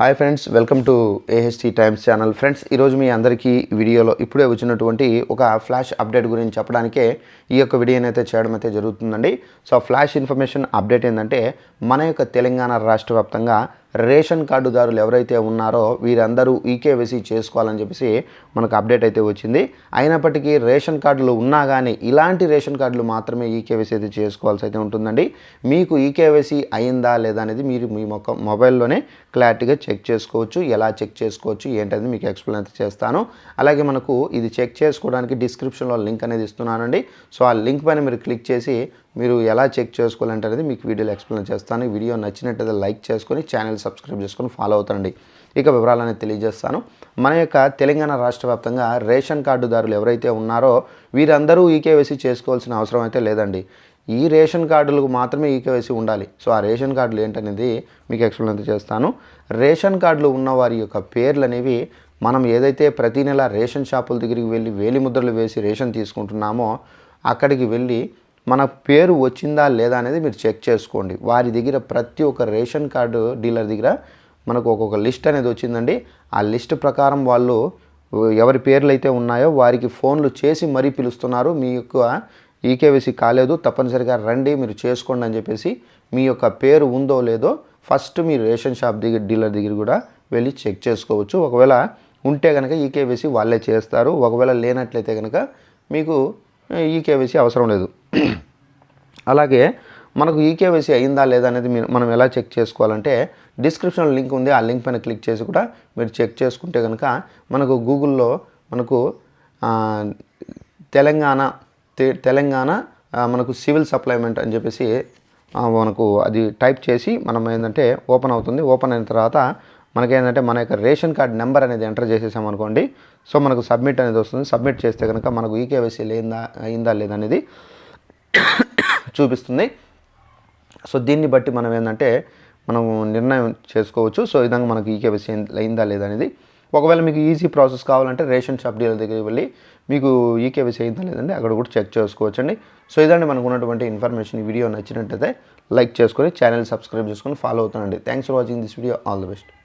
Hi friends welcome to AHT times channel friends ఈరోజు మీ అందరికీ వీడియోలో ఇప్పుడే వచ్చినటువంటి ఒక ఫ్లాష్ అప్డేట్ గురించి చెప్పడానికే ఈ యొక్క వీడియోని అయితే చేయడం అయితే జరుగుతుందండి. సో ఫ్లాష్ ఇన్ఫర్మేషన్ అప్డేట్ ఏంటంటే మన యొక్క తెలంగాణ రాష్ట్ర వ్యాప్తంగా రేషన్ కార్డుదారులు ఎవరైతే ఉన్నారో వీరందరూ ఈకేవైసీ చేసుకోవాలని చెప్పేసి మనకు అప్డేట్ అయితే వచ్చింది. అయినప్పటికీ రేషన్ కార్డులు ఉన్నా కానీ ఇలాంటి రేషన్ కార్డులు మాత్రమే ఈకేవైసీ అయితే చేసుకోవాల్సి అయితే ఉంటుందండి. మీకు ఈకేవైసీ అయిందా లేదా అనేది మీరు మీ మొక్క మొబైల్లోనే క్లారిటీగా చెక్ చేసుకోవచ్చు. ఎలా చెక్ చేసుకోవచ్చు? ఏంటనేది మీకు ఎక్స్ప్లెయిన్ అయితే చేస్తాను. అలాగే మనకు ఇది చెక్ చేసుకోవడానికి డిస్క్రిప్షన్లో లింక్ అనేది ఇస్తున్నానండి. సో ఆ లింక్ పైన మీరు క్లిక్ చేసి మీరు ఎలా చెక్ చేసుకోవాలంటే అనేది మీకు వీడియోలో ఎక్స్ప్లెయిన్ చేస్తాను. వీడియో నచ్చినట్టయితే లైక్ చేసుకొని ఛానల్ సబ్స్క్రైబ్ చేసుకొని ఫాలో అవుతానండి. ఇక వివరాలని తెలియజేస్తాను. మన యొక్క తెలంగాణ రాష్ట్ర వ్యాప్తంగా రేషన్ కార్డుదారులు ఎవరైతే ఉన్నారో వీరందరూ ఈకేవైసీ చేసుకోవాల్సిన అవసరం అయితే లేదండి. ఈ రేషన్ కార్డులకు మాత్రమే ఈకేవైసీ ఉండాలి. సో ఆ రేషన్ కార్డులు ఏంటనేది మీకు ఎక్స్ప్లెయిన్ అయితే చేస్తాను. రేషన్ కార్డులు ఉన్న వారి యొక్క పేర్లు అనేవి మనం ఏదైతే ప్రతి నెల రేషన్ షాపుల దగ్గరికి వెళ్ళి వేలి ముద్రలు వేసి రేషన్ తీసుకుంటున్నామో అక్కడికి వెళ్ళి మన పేరు వచ్చిందా లేదా అనేది మీరు చెక్ చేసుకోండి. వారి దగ్గర ప్రతి ఒక్క రేషన్ కార్డు డీలర్ దగ్గర మనకు ఒక్కొక్క లిస్ట్ అనేది వచ్చిందండి. ఆ లిస్ట్ ప్రకారం వాళ్ళు ఎవరి పేర్లు అయితే ఉన్నాయో వారికి ఫోన్లు చేసి మరీ పిలుస్తున్నారు. మీ యొక్క ఈకేవీసీ కాలేదు తప్పనిసరిగా రండి మీరు చేసుకోండి అని చెప్పేసి మీ యొక్క పేరు ఉందో లేదో ఫస్ట్ మీరు రేషన్ షాప్ దగ్గర డీలర్ దగ్గర కూడా వెళ్ళి చెక్ చేసుకోవచ్చు. ఒకవేళ ఉంటే కనుక ఈకేవీసీ వాళ్ళే చేస్తారు. ఒకవేళ లేనట్లయితే కనుక మీకు ఈకేవీసీ అవసరం లేదు. అలాగే మనకు ఈకేవైసీ అయిందా లేదా అనేది మీరు మనం ఎలా చెక్ చేసుకోవాలంటే డిస్క్రిప్షన్లో లింక్ ఉంది. ఆ లింక్ పైన క్లిక్ చేసి కూడా మీరు చెక్ చేసుకుంటే కనుక మనకు గూగుల్లో మనకు తెలంగాణ తె- తెలంగాణ మనకు సివిల్ సప్లైమెంట్ అని చెప్పేసి మనకు అది టైప్ చేసి మనం ఏంటంటే ఓపెన్ అవుతుంది. ఓపెన్ అయిన తర్వాత మనకేంటంటే మన యొక్క రేషన్ కార్డ్ నెంబర్ అనేది ఎంటర్ చేసేసాం అనుకోండి. సో మనకు సబ్మిట్ అనేది వస్తుంది. సబ్మిట్ చేస్తే కనుక మనకు ఈకేవైసీ లేదా అయిందా లేదా అనేది చూపిస్తుంది. సో దీన్ని బట్టి మనం ఏంటంటే మనం నిర్ణయం చేసుకోవచ్చు. సో విధంగా మనకు ఈకేవైసీ అయిందా లేదా అనేది. ఒకవేళ మీకు ఈజీ ప్రాసెస్ కావాలంటే రేషన్ షాప్ డీలర్ దగ్గరికి వెళ్ళి మీకు ఈకేవైసీ అయిందా లేదండి అక్కడ కూడా చెక్ చేసుకోవచ్చండి. సో ఇదండి మనకు ఉన్నటువంటి ఇన్ఫర్మేషన్. వీడియో నచ్చినట్టయితే లైక్ చేసుకొని ఛానల్ సబ్స్క్రైబ్ చేసుకొని ఫాలో అవుతానండి. Thanks for watching this video. All the best.